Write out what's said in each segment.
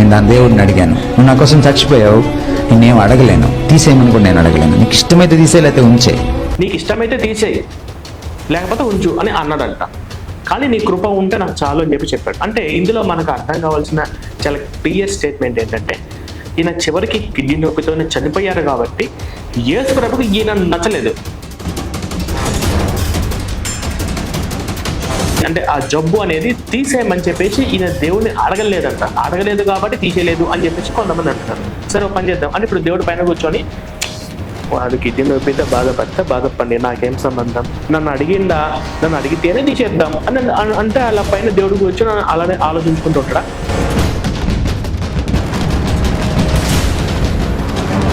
నేను దాని దేవుడిని అడిగాను. నువ్వు నా కోసం చచ్చిపోయావు నేనేం అడగలేను. తీసేయమని కూడా నేను అడగలేను. నీకు ఇష్టమైతే తీసే లేకపోతే ఉంచే నీకు ఇష్టమైతే తీసేయి లేకపోతే ఉంచు అని అన్నాడంట. కానీ నీ కృప ఉంటే నాకు చాలు అని చెప్పి చెప్పాడు. అంటే ఇందులో మనకు అర్థం కావాల్సిన చాలా క్లియర్ స్టేట్మెంట్ ఏంటంటే ఈయన చివరికి కిడ్నీ నొప్పితోనే చనిపోయారు కాబట్టి యేసు ఈయన నచ్చలేదు. అంటే ఆ జబ్బు అనేది తీసేయమని చెప్పేసి ఈయన దేవుడిని అడగలేదంట. అడగలేదు కాబట్టి తీసేయలేదు అని చెప్పేసి కొంతమంది అంటున్నారు. సరే ఒక పని చేద్దాం. అని ఇప్పుడు దేవుడు పైన కూర్చొని వాడికి ఇది నొప్పితే బాధపడితే బాధపడి నాకేం సంబంధం? నన్ను అడిగిందా? నన్ను అడిగితేనే తీసేద్దాం. అని అంటే అలా పైన దేవుడు కూర్చొని అలానే ఆలోచించుకుంటూ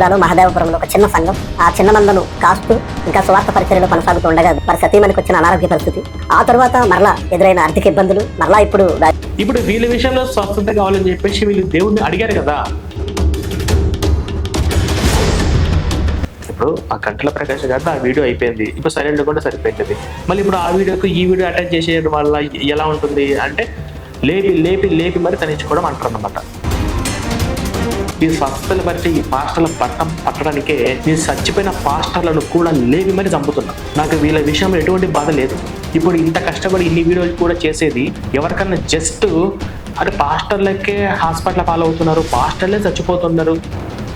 గాను మహదేవపురంలో ఒక చిన్న సంఘం. ఆ చిన్న మందను కాస్తూ ఇంకా స్వార్థ పరిచర్యలు కొనసాగుతూ ఉండగా మరి సతీమణికి వచ్చిన అనారోగ్య పరిస్థితి. ఆ తర్వాత మరలా ఎదురైన ఆర్థిక ఇబ్బందులు మరలా ఇప్పుడు ఇప్పుడు వీళ్ళ విషయంలో స్వస్థత కావాలని చెప్పేసి వీళ్ళు దేవుడిని అడిగారు కదా. ఇప్పుడు ఆ కంటల ప్రకాష్ గారితో ఆ వీడియో అయిపోయింది. ఇప్పుడు సైలెంట్ కూడా సరిపోయింది. మళ్ళీ ఇప్పుడు ఆ వీడియోకి ఈ వీడియో అటాచ్ చేసేయడం వల్ల ఎలా ఉంటుంది అంటే లేపి లేపి లేపి మరి తనించుకోవడం అంటారు అన్నమాట ఈ స్వస్థతలు బట్టి ఈ పాస్టర్ల పట్టం పట్టడానికే నేను చచ్చిపోయిన పాస్టర్లను కూడా లేవి మరి చంపుతున్నా. నాకు వీళ్ళ విషయంలో ఎటువంటి బాధ లేదు. ఇప్పుడు ఇంత కష్టపడి ఇన్ని వీడియోలు కూడా చేసేది ఎవరికన్నా జస్ట్ అంటే పాస్టర్లకే హాస్పిటల్ పాలవుతున్నారు పాస్టర్లే చచ్చిపోతున్నారు.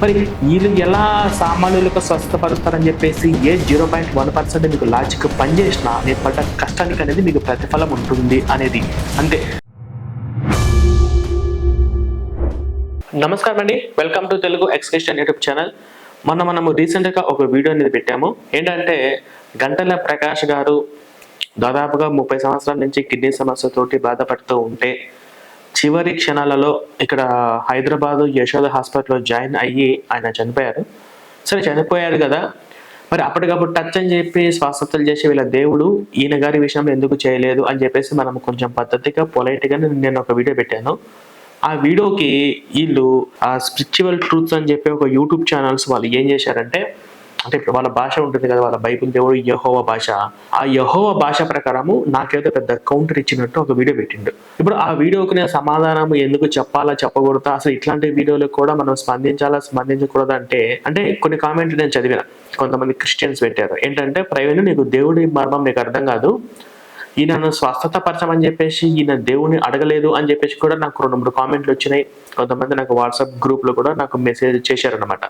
మరి వీళ్ళు ఎలా సామాన్యులకు స్వస్థపరుస్తారని చెప్పేసి a zero point one percent మీకు లాజిక్ పనిచేసినా నేను పడ్డ కష్టానికి అనేది మీకు ప్రతిఫలం ఉంటుంది అనేది. అంతే. నమస్కారం అండి వెల్కమ్ టు తెలుగు ఎక్స్క్రిషన్ యూట్యూబ్ ఛానల్ మొన్న మనము రీసెంట్గా ఒక వీడియో అనేది పెట్టాము. ఏంటంటే గంటల ప్రకాష్ గారు దాదాపుగా ముప్పై సంవత్సరాల నుంచి కిడ్నీ సమస్యతోటి బాధపడుతూ ఉంటే చివరి క్షణాలలో ఇక్కడ హైదరాబాదు యశోద హాస్పిటల్లో జాయిన్ అయ్యి ఆయన చనిపోయారు. సరే చనిపోయారు కదా. మరి అప్పటికప్పుడు టచ్ అని చెప్పి స్వస్థతలు చేసే వీళ్ళ దేవుడు ఈయన గారి విషయంలో ఎందుకు చేయలేదు అని చెప్పేసి మనం కొంచెం పద్ధతిగా పొలైట్గా నేను ఒక వీడియో పెట్టాను. ఆ వీడియోకి వీళ్ళు ఆ స్పిరిచువల్ ట్రూత్స్ అని చెప్పి ఒక యూట్యూబ్ ఛానల్స్ వాళ్ళు ఏం చేశారంటే అంటే ఇప్పుడు వాళ్ళ భాష ఉంటుంది కదా వాళ్ళ బైబుల్ దేవుడు యహోవ భాష. ఆ యహోవ భాష ప్రకారము నాకేదో పెద్ద కౌంటర్ ఇచ్చినట్టు ఒక వీడియో పెట్టిండు. ఇప్పుడు ఆ వీడియోకి నేను సమాధానం ఎందుకు చెప్పాలా చెప్పకూడదా? అసలు ఇట్లాంటి వీడియోలకు కూడా మనం స్పందించాలా స్పందించకూడదు అంటే అంటే కొన్ని కామెంట్లు నేను చదివిన. కొంతమంది క్రిస్టియన్స్ పెట్టారు. ఏంటంటే ప్రైవేట్ నీకు దేవుడి మర్మం నీకు అర్థం కాదు. ఈయనను స్వస్థతపరచమని చెప్పేసి ఈయన దేవుని అడగలేదు అని చెప్పేసి కూడా నాకు రెండు మూడు కామెంట్లు వచ్చినాయి. కొంతమంది నాకు వాట్సాప్ గ్రూప్లో కూడా నాకు మెసేజ్ చేశారనమాట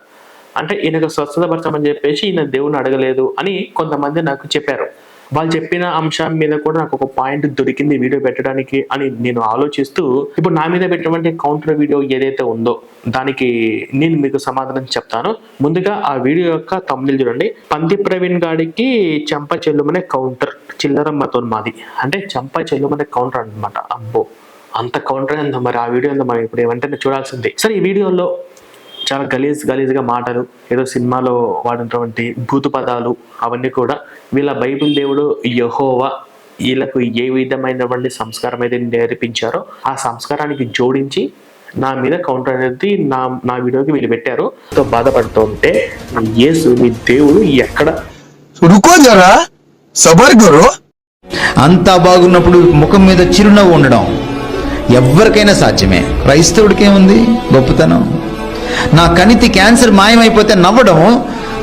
అంటే ఈయనకు స్వస్థతపరచమని చెప్పేసి ఈయన దేవుని అడగలేదు అని కొంతమంది నాకు చెప్పారు. వాళ్ళు చెప్పిన అంశం మీద కూడా నాకు ఒక పాయింట్ దొరికింది వీడియో పెట్టడానికి అని నేను ఆలోచిస్తూ ఇప్పుడు నా మీద పెట్టినటువంటి కౌంటర్ వీడియో ఏదైతే ఉందో దానికి నేను మీకు సమాధానం చెప్తాను. ముందుగా ఆ వీడియో యొక్క తమ్ముళ్ళు చూడండి. పంది ప్రవీణ్ గాడికి చెంప చెల్లుమనే కౌంటర్ చిల్లరమ్మతో మాది. అంటే చెంప చెల్లుమనే కౌంటర్ అన్నమాట. అబ్బో అంత కౌంటర్ ఏందో మరి ఆ వీడియో ఏందో మనం ఇప్పుడు ఏమంటే చూడాల్సింది. సరే ఈ వీడియోలో చాలా గలీజ్ గలీజ్గా మాటలు ఏదో సినిమాలో వాడినటువంటి భూతుపదాలు అవన్నీ కూడా వీళ్ళ బైబిల్ దేవుడు యహోవా వీళ్ళకు ఏ విధమైనటువంటి సంస్కారం అయితే నేర్పించారో ఆ సంస్కారానికి జోడించి నా మీద కౌంటర్ అనేది నా నా వీడియోకి వీళ్ళు పెట్టారు. సో బాధపడుతుంటే యేసు మీ దేవుడు ఎక్కడ? అంతా బాగున్నప్పుడు ముఖం మీద చిరునవ్వు ఉండడం ఎవరికైనా సాధ్యమే. క్రైస్తవుడికి ఏముంది గొప్పతనం. నా కణితి క్యాన్సర్ మాయమైపోతే నవ్వడం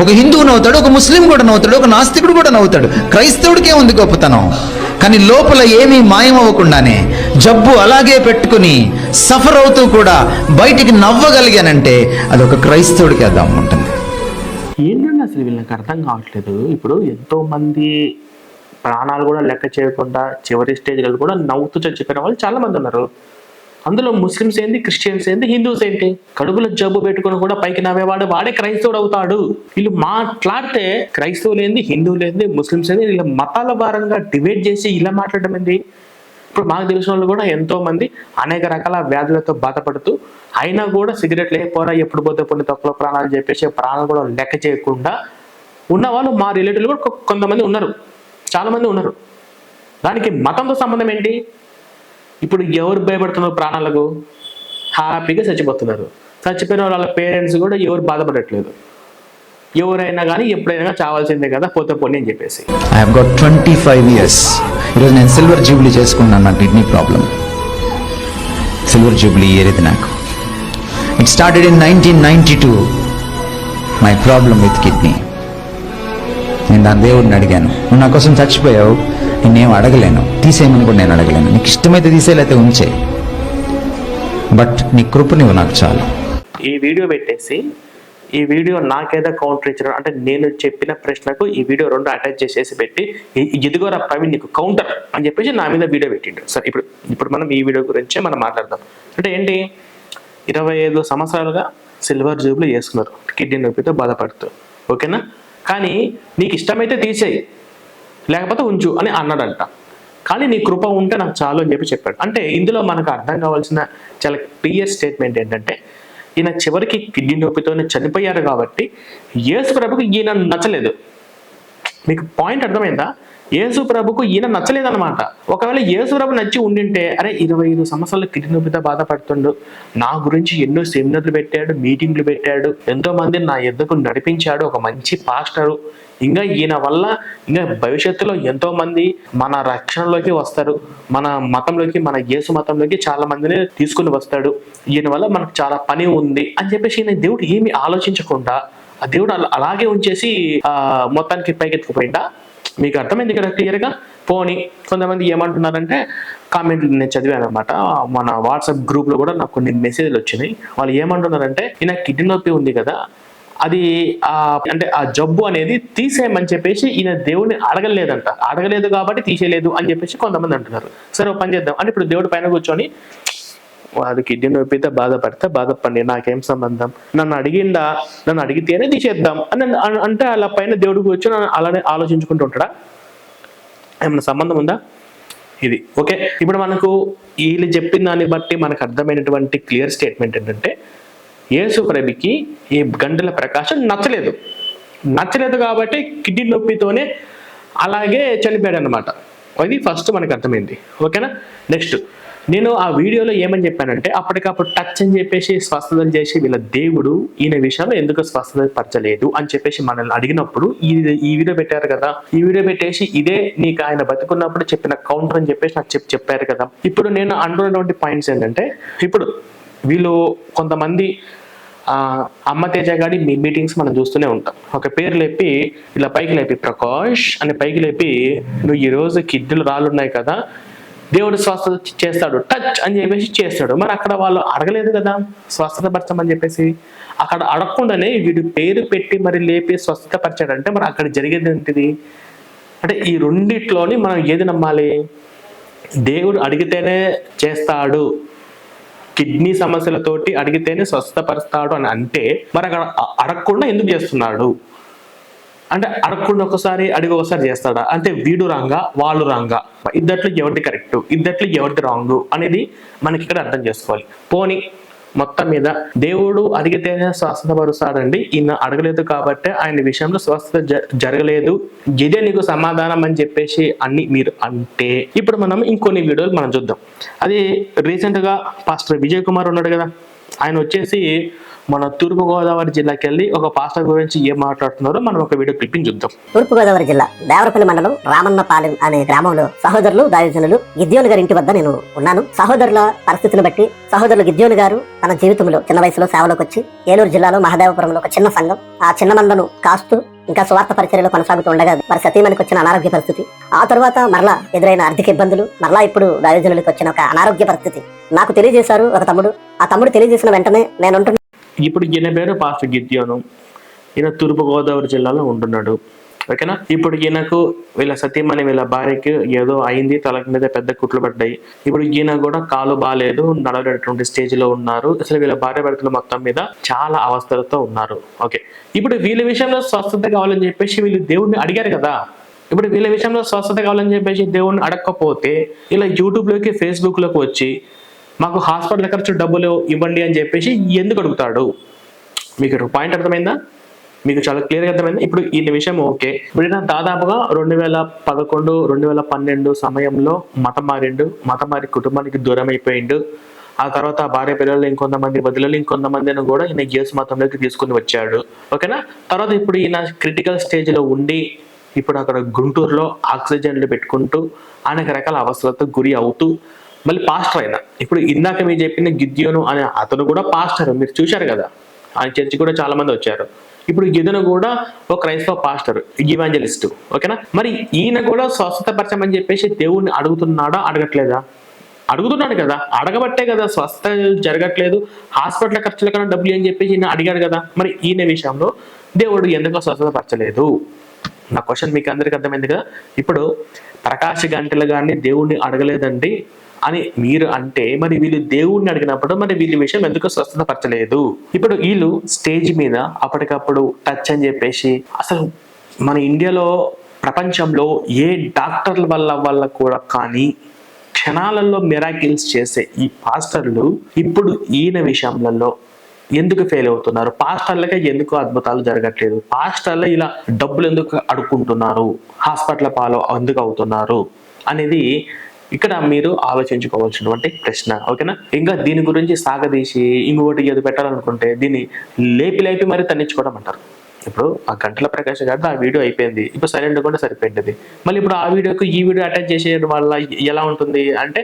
ఒక హిందువు నవ్వుతాడు ఒక ముస్లిం కూడా నవ్వుతాడు ఒక నాస్తికుడు కూడా నవ్వుతాడు. క్రైస్తవుడికే ఉంది గొప్పతనం. కానీ లోపల ఏమీ మాయమవ్వకుండానే జబ్బు అలాగే పెట్టుకుని సఫర్ అవుతూ కూడా బయటికి నవ్వగలిగానంటే అది ఒక క్రైస్తవుడికి అర్థం ఉంటుంది. ఏంటంటే అసలు వీళ్ళకి అర్థం కావట్లేదు? ఇప్పుడు ఎంతో మంది ప్రాణాలు కూడా లెక్క చేయకుండా చివరి స్టేజ్లో కూడా నవ్వుతూ చచ్చిపోయిన వాళ్ళు చాలా మంది ఉన్నారు. అందులో ముస్లిమ్స్ ఏంది క్రిస్టియన్స్ ఏంది హిందూస్ ఏంటి? కడుపులో జబ్బు పెట్టుకుని కూడా పైకి నవ్వేవాడు వాడే క్రైస్తవుడు అవుతాడు. వీళ్ళు మాట్లాడితే క్రైస్తవులు ఏంది హిందువులు ఏంది ముస్లిమ్స్ ఏంది వీళ్ళ మతాల భారంగా డిబేట్ చేసి ఇలా మాట్లాడడం ఏంది? ఇప్పుడు మాకు తెలిసిన వాళ్ళు కూడా ఎంతో మంది అనేక రకాల వ్యాధులతో బాధపడుతూ అయినా కూడా సిగరెట్ లేకపోరా ఎప్పుడు పోతే కొన్ని తక్కువ ప్రాణాలు చెప్పేసి ప్రాణాలు కూడా లెక్క చేయకుండా ఉన్న వాళ్ళు మా రిలేటివ్లు కూడా కొంతమంది ఉన్నారు. చాలా మంది ఉన్నారు. దానికి మతంతో సంబంధం ఏంటి? ఇప్పుడు ఎవరు భయపడుతున్నారు ప్రాణాలకు? హ్యాపీగా చచ్చిపోతున్నారు. చచ్చిపోయిన వాళ్ళ పేరెంట్స్ కూడా ఎవరు బాధపడట్లేదు. ఎవరైనా కానీ ఎప్పుడైనా చావాల్సిందే కదా పోతే పోనీ అని చెప్పేసి. I have got twenty five years ఈరోజు నేను సిల్వర్ జూబ్లీ చేసుకున్నాను నా కిడ్నీ ప్రాబ్లం. సిల్వర్ జూబ్లీ ఏరేది నాకు? It started in nineteen ninety two my problem with kidney నేను దాని దేవుడిని అడిగాను నువ్వు నా కోసం చచ్చిపోయావు? నేను అడగలేను. తీసేయమని కూడా నేను అడగలేను. నీకు ఇష్టమైతే తీసేయలేతే ఉంచే. బట్ నీ కృప నువ్వు నాకు చాలు. ఈ వీడియో పెట్టేసి ఈ వీడియో నాకేదో కౌంటర్ ఇచ్చిన అంటే నేను చెప్పిన ప్రశ్నకు ఈ వీడియో రెండు అటాచ్ చేసేసి పెట్టి "ఇ- ఇదిగోరా ప్రవీణ్ నీకు కౌంటర్ అని చెప్పేసి నా మీద వీడియో పెట్టిండు సరే ఇప్పుడు ఇప్పుడు మనం ఈ వీడియో గురించే మనం మాట్లాడదాం. అంటే ఏంటి? ఇరవై ఐదు సంవత్సరాలుగా సిల్వర్ జూబ్లో చేసుకున్నారు కిడ్నీ నొప్పితో బాధపడుతూ. ఓకేనా? కానీ నీకు ఇష్టమైతే తీసేయి. లేకపోతే ఉంచు అని అన్నాడంట. కానీ నీ కృప ఉంటే నాకు చాలు అని చెప్పి చెప్పాడు. అంటే ఇందులో మనకు అర్థం కావాల్సిన చాలా క్లియర్ స్టేట్మెంట్ ఏంటంటే ఈయన చివరికి కిడ్నీ నొప్పితోనే చనిపోయారు కాబట్టి యేసు ప్రభుకి ఈయన నచ్చలేదు. మీకు పాయింట్ అర్థమైందా? యేసు ప్రభుకు ఈయన నచ్చలేదన్నమాట. ఒకవేళ యేసు ప్రభు నచ్చి ఉండింటే అరే ఇరవై ఐదు సంవత్సరాలు కిడ్నీ నొప్పితో బాధపడుతుండు. నా గురించి ఎన్నో సెమినార్లు పెట్టాడు మీటింగ్లు పెట్టాడు. ఎంతో మందిని నా ఎద్దకు నడిపించాడు ఒక మంచి పాస్టరు. ఇంకా ఈయన వల్ల ఇంకా భవిష్యత్తులో ఎంతో మంది మన రక్షణలోకి వస్తారు. మన మతంలోకి మన యేసు మతంలోకి చాలా మందిని తీసుకుని వస్తాడు. ఈయన వల్ల మనకు చాలా పని ఉంది అని చెప్పేసి ఈయన దేవుడు ఏమి ఆలోచించకుండా ఆ దేవుడు అలా- అలాగే ఉంచేసి ఆ మొత్తానికి పైకెత్తుకుపోయిందా మీకు అర్థమైంది ఇక్కడ క్లియర్గా? పోనీ పోని కొంతమంది ఏమంటున్నారంటే కామెంట్లు నేను చదివాను అనమాట మన వాట్సాప్ గ్రూప్లో కూడా నాకు కొన్ని మెసేజ్లు వచ్చినాయి. వాళ్ళు ఏమంటున్నారంటే ఈయన కిడ్నీ నొప్పి ఉంది కదా అది ఆ అంటే ఆ జబ్బు అనేది తీసేయమని చెప్పేసి ఈయన దేవుడిని అడగలేదంట. అడగలేదు కాబట్టి తీసేయలేదు అని చెప్పేసి కొంతమంది అంటున్నారు. సరే పని చేద్దాం. అంటే ఇప్పుడు దేవుడి పైన కూర్చొని అది కిడ్నీ నొప్పితే బాధపడితే బాధపడి నాకేం సంబంధం? నన్ను అడిగిందా? నన్ను అడిగితేనే తీసేద్దాం అని అంటే అలా పైన దేవుడు కూర్చొని అలానే ఆలోచించుకుంటూ ఉంటాడా? ఏమైనా సంబంధం ఉందా? ఇది. ఓకే. ఇప్పుడు మనకు వీళ్ళు చెప్పిన దాన్ని బట్టి మనకు అర్థమైనటువంటి క్లియర్ స్టేట్మెంట్ ఏంటంటే యేసు ప్రభుకి ఈ గంటల ప్రకాశం నచ్చలేదు. నచ్చలేదు కాబట్టి కిడ్నీ నొప్పితోనే అలాగే చనిపోయాడు అనమాట అది ఫస్ట్ మనకు అర్థమైంది. ఓకేనా? నెక్స్ట్ నేను ఆ వీడియోలో ఏమని చెప్పానంటే అప్పటికప్పుడు టచ్ అని చెప్పేసి స్వస్థతలు చేసి వీళ్ళ దేవుడు ఈయన విషయంలో ఎందుకు స్వస్థత పరచలేదు అని చెప్పేసి మనల్ని అడిగినప్పుడు ఈ ఈ వీడియో పెట్టారు కదా ఈ వీడియో పెట్టేసి ఇదే నీకు ఆయన బతుకున్నప్పుడు చెప్పిన కౌంటర్ అని చెప్పేసి నాకు చెప్పి చెప్పారు కదా. ఇప్పుడు నేను అంటున్నటువంటి పాయింట్స్ ఏంటంటే ఇప్పుడు వీళ్ళు కొంతమంది అమ్మ తేజ గారి మీ మీటింగ్స్ మనం చూస్తూనే ఉంటాం. ఒక పేరు లేపి ఇలా పైకి లేపి ప్రకాష్ అని పైకి లేపి నువ్వు ఈ కిడ్నీలు రాళ్ళు ఉన్నాయి కదా దేవుడు స్వస్థత చేస్తాడు. టచ్ అని చెప్పేసి చేస్తాడు. మరి అక్కడ వాళ్ళు అడగలేదు కదా స్వస్థత పరచమని చెప్పేసి. అక్కడ అడగకుండానే వీడు పేరు పెట్టి మరి లేపి స్వస్థత పరిచాడంటే మరి అక్కడ జరిగేది ఏంటిది? అంటే ఈ రెండిట్లోని మనం ఏది నమ్మాలి? దేవుడు అడిగితేనే చేస్తాడు. కిడ్నీ సమస్యలతోటి అడిగితేనే స్వస్థపరుస్తాడు అని అంటే మరి అక్కడ అడగకుండా ఎందుకు చేస్తున్నాడు? అంటే అడగకుండా ఒకసారి అడిగి ఒకసారి చేస్తాడా? అంటే వీడు రాంగా వాళ్ళు రాంగా. ఇద్దట్లు ఎవరిది కరెక్ట్ ఇద్దట్లు ఎవరిది రాంగ్ అనేది మనకి ఇక్కడ అర్థం చేసుకోవాలి. పోని మొత్తం మీద దేవుడు అడిగితేనే స్వస్థత పరుస్తాడండి. ఈయన అడగలేదు కాబట్టి ఆయన విషయంలో స్వస్థత జరగలేదు. ఇదే నీకు సమాధానం అని చెప్పేసి అన్ని మీరు అంటే ఇప్పుడు మనం ఇంకొన్ని వీడియోలు మనం చూద్దాం. అది రీసెంట్గా పాస్టర్ విజయ్ కుమార్ ఉన్నాడు కదా. ఆయన వచ్చేసి మన తూర్పు గోదావరి జిల్లాకి వెళ్ళి ఒక పాస్టర్ గురించి ఏం మాట్లాడుతున్నారో మనం ఒక వీడియో క్లిప్పింగ్ చూద్దాం. తూర్పుగోదావరి జిల్లా దేవరపల్లి మండలం రామన్నపాలెం అనే గ్రామంలో సహోదరులు దారిజనులు గిద్యోని గారి ఇంటి వద్ద నేను ఉన్నాను. సహోదరుల పరిస్థితిని బట్టి సహోదరులు గిద్యోని గారు తన జీవితంలో చిన్న వయసులో సేవలోకి వచ్చి ఏలూరు జిల్లాలో మహదేవపురంలో ఒక చిన్న సంఘం ఆ చిన్న మందను కాస్తూ ఇంకా స్వార్థ పరిచర్యలో కొనసాగుతూ ఉండగా మరి సతీమణికి వచ్చిన అనారోగ్య పరిస్థితి. ఆ తర్వాత మరలా ఎదురైన ఆర్థిక ఇబ్బందులు మరలా ఇప్పుడు దారిజనులకు వచ్చిన ఒక అనారోగ్య పరిస్థితి. నాకు తెలియజేశారు ఒక తమ్ముడు. ఆ తమ్ముడు తెలియజేసిన వెంటనే నేను ఇప్పుడు ఈయన పేరు పాస్టర్ గిద్యోను. ఈయన తూర్పుగోదావరి జిల్లాలో ఉంటున్నాడు. ఓకేనా? ఇప్పుడు ఈయనకు వీళ్ళ సతీమణి వీళ్ళ భార్యకి ఏదో అయింది తలకి మీద పెద్ద కుట్లు పడ్డాయి. ఇప్పుడు ఈయన కూడా కాలు బాగాలేదు నడవలేటువంటి స్టేజ్లో ఉన్నారు. అసలు వీళ్ళ భార్య భర్తలు మొత్తం మీద చాలా అవస్థలతో ఉన్నారు. ఓకే. ఇప్పుడు వీళ్ళ విషయంలో స్వస్థత కావాలని చెప్పేసి వీళ్ళు దేవుడిని అడిగారు కదా. ఇప్పుడు వీళ్ళ విషయంలో స్వస్థత కావాలని చెప్పేసి దేవుడిని అడగకపోతే ఇలా యూట్యూబ్లోకి ఫేస్బుక్లోకి వచ్చి మాకు హాస్పిటల్ ఖర్చు డబ్బులు ఇవ్వండి అని చెప్పేసి ఎందుకు అడుగుతాడు? మీకు పాయింట్ అర్థమైందా? మీకు చాలా క్లియర్గా అర్థమైంది? ఇప్పుడు ఈ విషయం ఓకే. ఇప్పుడు దాదాపుగా రెండు వేల పదకొండు రెండు వేల పన్నెండు సమయంలో మతం మారిండు మతం మారి కుటుంబానికి దూరం అయిపోయిండు. ఆ తర్వాత భార్య పిల్లలు ఇంకొంతమంది బదులు ఇంకొంతమందిని కూడా ఈయన యేసు మతంలోకి తీసుకుని వచ్చాడు. ఓకేనా? తర్వాత ఇప్పుడు ఈయన క్రిటికల్ స్టేజ్లో ఉండి ఇప్పుడు అక్కడ గుంటూరులో ఆక్సిజన్లు పెట్టుకుంటూ అనేక రకాల అవసరాలతో గురి అవుతూ మళ్ళీ పాస్టర్ అయినా. ఇప్పుడు ఇందాక మీరు చెప్పిన గిద్యోను అనే అతను కూడా పాస్టర్ మీరు చూశారు కదా? ఆయన చర్చి కూడా చాలా మంది వచ్చారు. ఇప్పుడు గిదను కూడా ఒక క్రైస్తవ పాస్టర్ ఇవాంజలిస్ట్ ఓకేనా? మరి ఈయన కూడా స్వస్థపరచమని చెప్పేసి దేవుణ్ణి అడుగుతున్నాడా అడగట్లేదా? అడుగుతున్నాడు కదా. అడగబట్టే కదా స్వస్థ జరగట్లేదు. హాస్పిటల్ ఖర్చుల కన్నా డబ్బులు అని చెప్పేసి ఈయన అడిగాడు కదా? మరి ఈయన విషయంలో దేవుడు ఎందుకు స్వస్థతపరచలేదు నా క్వశ్చన్ మీకు అందరికి అర్థమైంది కదా? ఇప్పుడు ప్రకాశ గంటలు కానీ దేవుణ్ణి అడగలేదండి. అని మీరు అంటే మరి వీళ్ళు దేవుణ్ణి అడిగినప్పుడు మరి వీళ్ళ విషయం ఎందుకు స్వస్థత పరచలేదు ఇప్పుడు వీళ్ళు స్టేజ్ మీద అప్పటికప్పుడు టచ్ అని చెప్పేసి అసలు మన ఇండియాలో ప్రపంచంలో ఏ డాక్టర్ల వల్ల వల్ల కూడా కానీ క్షణాలలో మిరాకిల్స్ చేసే ఈ పాస్టర్లు ఇప్పుడు ఈయన విషయంలో ఎందుకు ఫెయిల్ అవుతున్నారు? పాస్టర్లకే ఎందుకు అద్భుతాలు జరగట్లేదు? పాస్టర్లు ఇలా డబ్బులు ఎందుకు అడుక్కుంటున్నారు? హాస్పిటల్ పాలు ఎందుకు అవుతున్నారు? అనేది ఇక్కడ మీరు ఆలోచించుకోవాల్సినటువంటి ప్రశ్న ఓకేనా? ఇంకా దీని గురించి సాగదీసి ఇంకొకటి ఏదో పెట్టాలనుకుంటే దీన్ని లేపి లేపి మరి తన్నించుకోవడం అంటారు. ఇప్పుడు ఆ గంటల ప్రకాశం గారి ఆ వీడియో అయిపోయింది. ఇప్పుడు సైలెంట్ కూడా సరిపోయింది మళ్ళీ ఇప్పుడు ఆ వీడియోకి ఈ వీడియో అటాచ్ చేసేయడం వల్ల ఎలా ఉంటుంది అంటే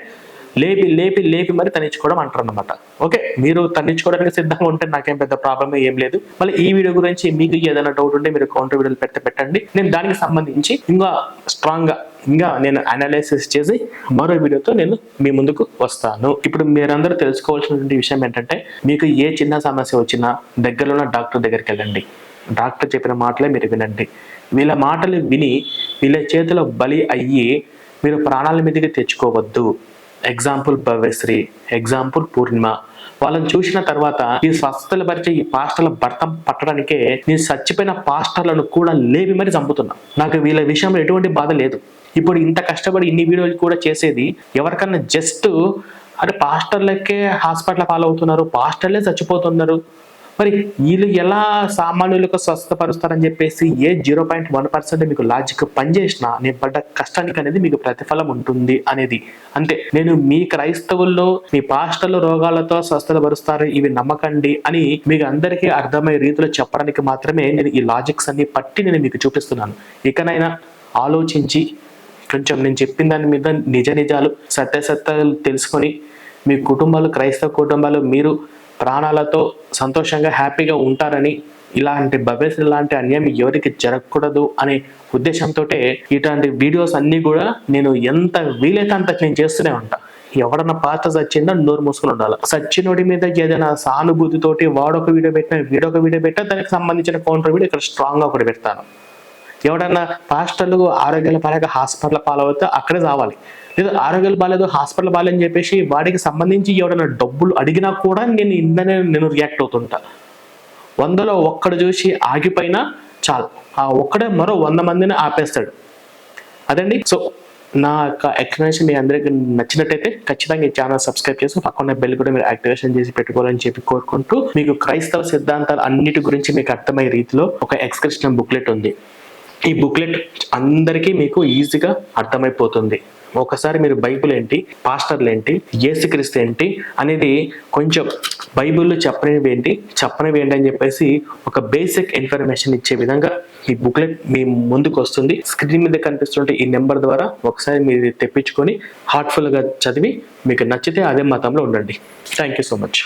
లేపి లేపి లేపి మరి తనిచ్చుకోవడం అంటారు అనమాట ఓకే? మీరు తనిచ్చుకోవడానికి సిద్ధంగా ఉంటే నాకేం పెద్ద ప్రాబ్లం ఏం లేదు. మళ్ళీ ఈ వీడియో గురించి మీకు ఏదైనా డౌట్ ఉంటే మీరు కౌంటర్ వీడియోలు పెడితే పెట్టండి. నేను దానికి సంబంధించి ఇంకా స్ట్రాంగ్గా ఇంకా నేను అనాలిసిస్ చేసి మరో వీడియోతో నేను మీ ముందుకు వస్తాను. ఇప్పుడు మీరందరూ తెలుసుకోవాల్సినటువంటి విషయం ఏంటంటే మీకు ఏ చిన్న సమస్య వచ్చినా దగ్గరలో ఉన్న డాక్టర్ దగ్గరికి వెళ్ళండి. డాక్టర్ చెప్పిన మాటలే మీరు వినండి. వీళ్ళ మాటలు విని వీళ్ళ చేతిలో బలి అయ్యి మీరు ప్రాణాల మీదకి తెచ్చుకోవద్దు. ఎగ్జాంపుల్ భవ్యశ్రీ ఎగ్జాంపుల్ పూర్ణిమ వాళ్ళని చూసిన తర్వాత నీ స్వస్థతల పరిచే ఈ పాస్టర్ల భర్తం పట్టడానికే నేను చచ్చిపోయిన పాస్టర్లను కూడా లేవి మరి చంపుతున్నా. నాకు వీళ్ళ విషయంలో ఎటువంటి బాధ లేదు. ఇప్పుడు ఇంత కష్టపడి ఇన్ని వీడియోలు కూడా చేసేది ఎవరికన్నా జస్ట్ అంటే పాస్టర్లకే హాస్పిటల్ ఫాలో అవుతున్నారు పాస్టర్లే చచ్చిపోతున్నారు. మరి వీళ్ళు ఎలా సామాన్యులకు స్వస్థపరుస్తారని చెప్పేసి a zero point one percent మీకు లాజిక్ పనిచేసినా నేను పడ్డ కష్టానికి అనేది మీకు ప్రతిఫలం ఉంటుంది అనేది. అంతే. నేను మీ క్రైస్తవుల్లో మీ పాస్టర్లు రోగాలతో స్వస్థత పరుస్తారు ఇవి నమ్మకండి అని మీకు అందరికీ అర్థమయ్యే రీతిలో చెప్పడానికి మాత్రమే నేను ఈ లాజిక్స్ అన్ని పట్టి నేను మీకు చూపిస్తున్నాను. ఇకనైనా ఆలోచించి కొంచెం నేను చెప్పిన దాని మీద నిజ నిజాలు సత్యాసత్యాలు తెలుసుకొని మీ కుటుంబాలు క్రైస్తవ కుటుంబాలు మీరు ప్రాణాలతో సంతోషంగా హ్యాపీగా ఉంటారని ఇలాంటి బబేస్ ఇలాంటి అన్యాయం ఎవరికి జరగకూడదు అనే ఉద్దేశంతో ఇట్లాంటి వీడియోస్ అన్నీ కూడా నేను ఎంత వీలైతే అంత నేను చేస్తూనే ఉంటాను ఎవడన్నా పాత సచ్చిందా నోరు మూసుకుని ఉండాలి. సచ్చినోడి మీద ఏదైనా సానుభూతితోటి వాడొక వీడియో పెట్టినా వీడొక వీడియో పెట్టినా దానికి సంబంధించిన కౌంటర్ వీడియో ఇక్కడ స్ట్రాంగ్గా పెడతాను. ఎవడన్నా పాస్టర్లు ఆరోగ్యాల పరంగా హాస్పిటల్ పాలవుతే అక్కడే రావాలి లేదు ఆరోగ్యాలు బాగాలేదు హాస్పిటల్ బాగాలేదని చెప్పేసి వాడికి సంబంధించి ఎవడన్నా డబ్బులు అడిగినా కూడా నేను ఇందనే నేను రియాక్ట్ అవుతుంటా. వందలో ఒక్కడు చూసి ఆగిపోయినా చాలు. ఆ ఒక్కడే మరో వంద మందిని ఆపేస్తాడు. అదండి. సో నా యొక్క ఎక్స్ప్లెనేషన్ మీ అందరికి నచ్చినట్టయితే ఖచ్చితంగా ఈ ఛానల్ సబ్స్క్రైబ్ చేసి పక్కన బెల్ కూడా మీరు యాక్టివేషన్ చేసి పెట్టుకోవాలని చెప్పి కోరుకుంటూ మీకు క్రైస్తవ సిద్ధాంతాలు అన్నిటి గురించి మీకు అర్థమయ్యే రీతిలో ఒక ఎక్స్క్రిప్షన్ బుక్లెట్ ఉంది. ఈ బుక్లెట్ అందరికీ మీకు ఈజీగా అర్థమైపోతుంది. ఒకసారి మీరు బైబిల్ ఏంటి పాస్టర్లు ఏంటి ఏసుక్రీస్తు ఏంటి అనేది కొంచెం బైబిల్లో చెప్పనివి ఏంటి చెప్పనివి ఏంటి అని చెప్పేసి ఒక బేసిక్ ఇన్ఫర్మేషన్ ఇచ్చే విధంగా ఈ బుక్లెట్ మీ ముందుకు వస్తుంది స్క్రీన్ మీద కనిపిస్తుంటే ఈ నెంబర్ ద్వారా ఒకసారి మీరు తెప్పించుకొని హార్ట్ఫుల్గా చదివి మీకు నచ్చితే అదే మతంలో ఉండండి. Thank you so much.